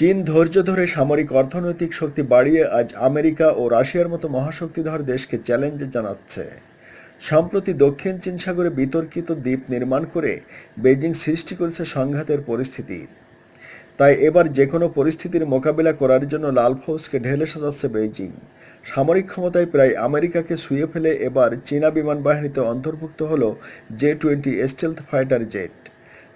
চীন ধৈর্য ধরে সামরিক অর্থনৈতিক শক্তি বাড়িয়ে আজ আমেরিকা ও রাশিয়ার মতো মহাশক্তিধর দেশকে চ্যালেঞ্জ জানাচ্ছে। সম্প্রতি দক্ষিণ চীন সাগরে বিতর্কিত দ্বীপ নির্মাণ করে বেজিং সৃষ্টি করেছে সংঘাতের পরিস্থিতি। তাই এবার যে কোনো পরিস্থিতির মোকাবিলা করার জন্য লাল ফৌজকে ঢেলে সাজাচ্ছে বেইজিং। সামরিক ক্ষমতায় প্রায় আমেরিকাকে শুয়ে ফেলে এবার চীনা বিমান বাহিনীতে অন্তর্ভুক্ত হল J twenty stealth fighter jet.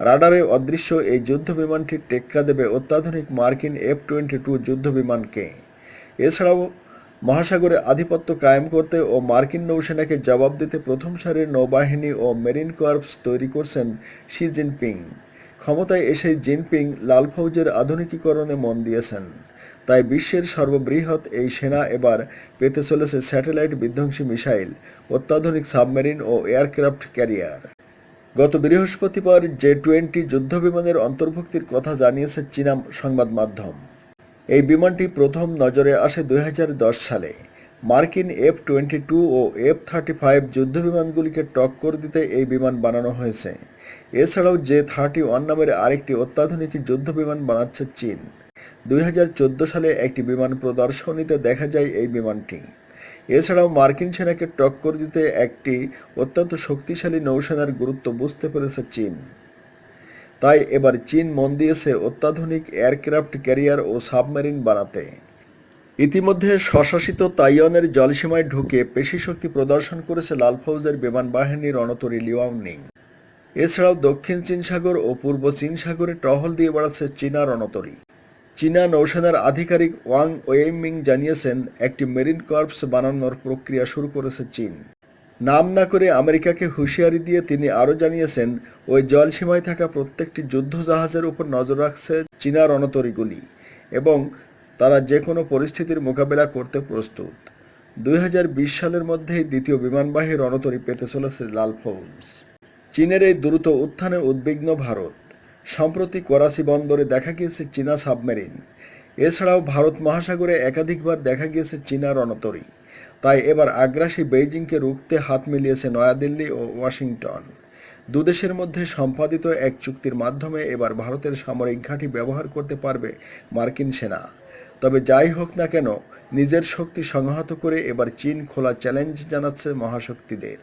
রাডারে অদৃশ্য এই যুদ্ধ বিমানটি টেক্কা দেবে অত্যাধুনিক মার্কিন এফ টোয়েন্টি টু যুদ্ধ বিমানকে এছাড়াও, মহাসাগরে আধিপত্য কায়েম করতে ও মার্কিন নৌসেনাকে জবাব দিতে প্রথম সারির নৌবাহিনী ও মেরিন কর্পস তৈরি করছেন শি জিনপিং। ক্ষমতায় এসে জিনপিং লাল ফৌজের আধুনিকীকরণে মন দিয়েছেন। তাই বিশ্বের সর্ববৃহৎ এই সেনা এবার পেতে চলেছে স্যাটেলাইট বিধ্বংসী মিসাইল, অত্যাধুনিক সাবমেরিন ও এয়ারক্রাফট ক্যারিয়ার। গত বৃহস্পতিবার জে টোয়েন্টি যুদ্ধবিমানের অন্তর্ভুক্তির কথা জানিয়েছে চীনা সংবাদ মাধ্যম। এই বিমানটি প্রথম নজরে আসে দুই হাজার দশ সালে। মার্কিন এফ টোয়েন্টি টু ও এফ থার্টি ফাইভ যুদ্ধ যুদ্ধবিমানগুলিকে টক্কর দিতে এই বিমান বানানো হয়েছে। এছাড়াও জে থার্টি ওয়ান নামের আরেকটি অত্যাধুনিক যুদ্ধবিমান বানাচ্ছে চীন। দুই হাজার চোদ্দ সালে একটি বিমান প্রদর্শনীতে দেখা যায় এই বিমানটি। এছাড়াও মার্কিন সেনাকে টক্কর দিতে একটি অত্যন্ত শক্তিশালী নৌসেনার গুরুত্ব বুঝতে পেরেছে চীন। তাই এবার চীন মন দিয়েছে অত্যাধুনিক এয়ারক্রাফট ক্যারিয়ার ও সাবমেরিন বানাতে। ইতিমধ্যে স্বশাসিত তাইওয়ানের জলসীমায় ঢুকে পেশি শক্তি প্রদর্শন করেছে লাল ফৌজের বিমান বাহিনীর রণতরী লিওয়াওনিং এছাড়াও দক্ষিণ চীন সাগর ও পূর্ব চীন সাগরে টহল দিয়ে বেড়াচ্ছে চীনা রণতরী চীনা নৌসেনার আধিকারিক ওয়াং ওয়েমিং জানিয়েছেন, একটি মেরিন কর্পস বানানোর প্রক্রিয়া শুরু করেছে চীন। নাম না করে আমেরিকাকে হুঁশিয়ারি দিয়ে তিনি আরও জানিয়েছেন, ওই জলসীমায় থাকা প্রত্যেকটি যুদ্ধ জাহাজের উপর নজর রাখছে চীনা রণতরীগুলি এবং তারা যে কোনো পরিস্থিতির মোকাবেলা করতে প্রস্তুত। দুই হাজার বিশ সালের মধ্যেই দ্বিতীয় বিমানবাহী রণতরী পেতে চলেছে লাল ফৌজ। চীনের এই দ্রুত উত্থানে উদ্বিগ্ন ভারত। সম্প্রতি করাচি বন্দরে দেখা গিয়েছে চীনা সাবমেরিন। এছাড়াও ভারত মহাসাগরে একাধিকবার দেখা গিয়েছে চীনা রণতরী। তাই এবার আগ্রাসী বেইজিংকে রুখতে হাত মিলিয়েছে নয়াদিল্লি ও ওয়াশিংটন। দুদেশের মধ্যে সম্পাদিত এক চুক্তির মাধ্যমে এবার ভারতের সামরিক ঘাঁটি ব্যবহার করতে পারবে মার্কিন সেনা। তবে যাই হোক না কেন, নিজের শক্তি সংহত করে এবার চীন খোলা চ্যালেঞ্জ জানাচ্ছে মহাশক্তিদের।